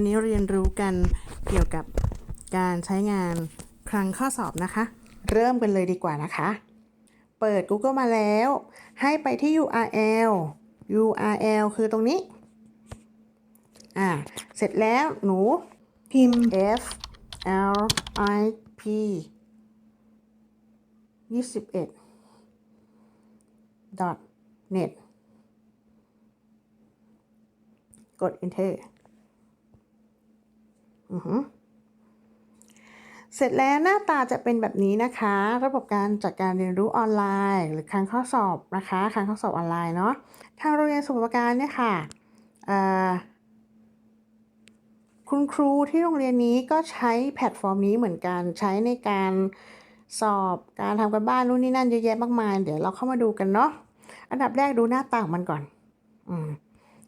วันนี้เรียนรู้กันเกี่ยวกับการใช้งานคลังข้อสอบนะคะ เริ่มกันเลยดีกว่านะคะ เปิด Google มาแล้ว ให้ไปที่ URL URL คือตรงนี้ อ่า เสร็จแล้วหนูพิมพ์ F L I P 21 dot net กด enter เสร็จแล้วหน้าตาจะเป็นแบบนี้นะคะ ระบบการจัดการเรียนรู้ออนไลน์ หรือครั้งข้อสอบนะคะครั้งข้อสอบออนไลน์เนาะทางโรงเรียนสมุทรปราการเนี่ยค่ะคุณครูที่โรงเรียนนี้ก็ใช้แพลตฟอร์มนี้เหมือนกันใช้ในการสอบการทำกันบ้านนู่นนี่นั่นเยอะแยะมากมาย เดี๋ยวเราเข้ามาดูกันเนาะอันดับแรกดูหน้าตาของมันก่อน อืม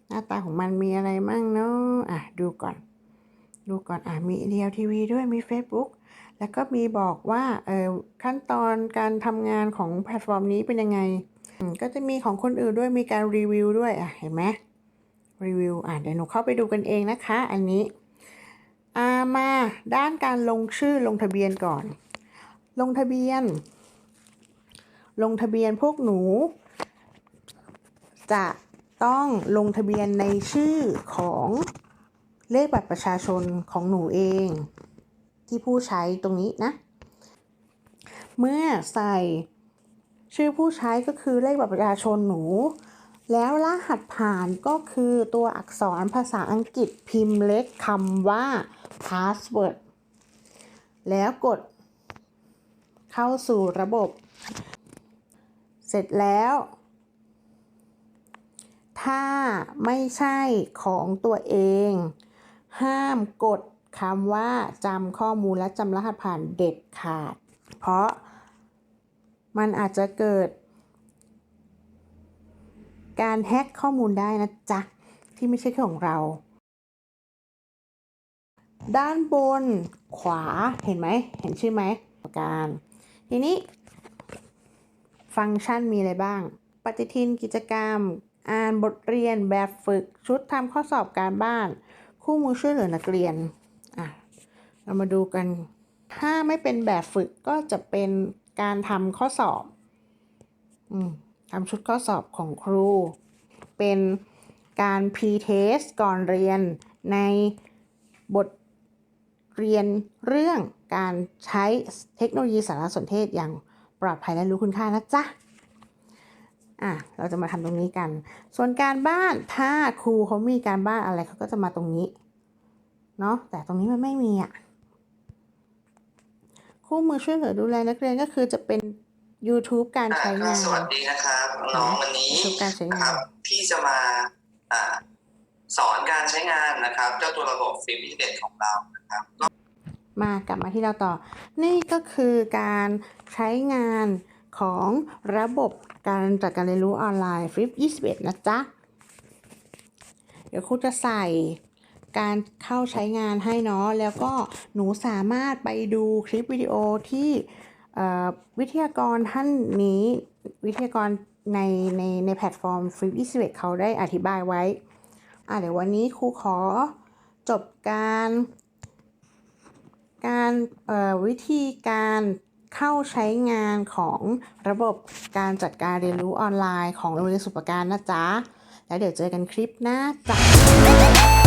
หน้าตาของมันมีอะไรมั่งเนาะอะดูก่อน ดูก่อนอะมีเดียวทีวีด้วยมี Facebook แล้วก็มีบอกว่าเออขั้นตอนการทำงานของแพลตฟอร์มนี้เป็นยังไง ก็จะมีของคนอื่นด้วยมีการรีวิวด้วยอะเห็นไหมรีวิวอะเดี๋ยวหนูเข้าไปดูกันเองนะคะ อันนี้อามาด้านการลงชื่อลงทะเบียนก่อน ลงทะเบียน ลงทะเบียนพวกหนู จะต้องลงทะเบียนในชื่อของ เลขบัตรประชาชนของหนูเอง ที่ผู้ใช้ตรงนี้นะ เมื่อใส่ชื่อผู้ใช้ก็คือเลขบัตรประชาชนหนู แล้วรหัสผ่านก็คือตัวอักษรภาษาอังกฤษพิมพ์เล็กคำว่า password แล้วกด เข้าสู่ระบบ เสร็จแล้ว ถ้าไม่ใช่ของตัวเอง ห้ามกดคำว่าจำข้อมูลและจำรหัสผ่านเด็ดขาด เพราะมันอาจจะเกิด การแฮ็กข้อมูลได้นะจ๊ะ ที่ไม่ใช่ของเรา ด้านบนขวาเห็นไหม เห็นชื่อไหมการทีนี้ ฟังก์ชันมีอะไรบ้าง ปฏิทินกิจกรรม อ่านบทเรียนแบบฝึกชุดทำข้อสอบการบ้าน คู่มือช่วยเหลือนักเรียนอะเรามาดูกัน ถ้าไม่เป็นแบบฝึกก็จะเป็นการทำข้อสอบอืทำชุดข้อสอบของครู เป็นการ pre-test ก่อนเรียนในบทเรียนเรื่องการใช้เทคโนโลยีสารสนเทศอย่างปลอดภัยและรู้คุณค่านะจ๊ะ อะเราจะมาทำตรงนี้กัน ส่วนการบ้านถ้าครูเขามีการบ้านอะไรเขาก็จะมาตรงนี้เนาะแต่ตรงนี้มันไม่มีอะคู่มือช่วยเหลือดูแลนักเรียนก็คือจะเป็น YouTube การใช้งาน สวัสดีนะครับน้องๆวันนี้ประสบการณ์ใช้งานนะครับพี่จะมาอ่าสอนการใช้งานนะครับ เจ้าตัวระบบฟิล์มพิเศษของเรานะครับก็มากลับมาที่เราต่อ นี่ก็คือการใช้งาน ของระบบการจัดการเรียนรู้ออนไลน์ฟลิป21 นะจ๊ะ เดี๋ยวครูจะใส่การเข้าใช้งานให้เนาะแล้วก็หนูสามารถไปดูคลิปวิดีโอที่วิทยากรท่านนี้วิทยากรในในในแพลตฟอร์มฟลิป21เขาได้อธิบายไว้อะเดี๋ยววันนี้ครูขอจบการการวิธีการ เข้าใช้งานของระบบการจัดการเรียนรู้ออนไลน์ของโรงเรียนสุปการนะจ๊ะ แล้วเดี๋ยวเจอกันคลิปหน้าจ้ะ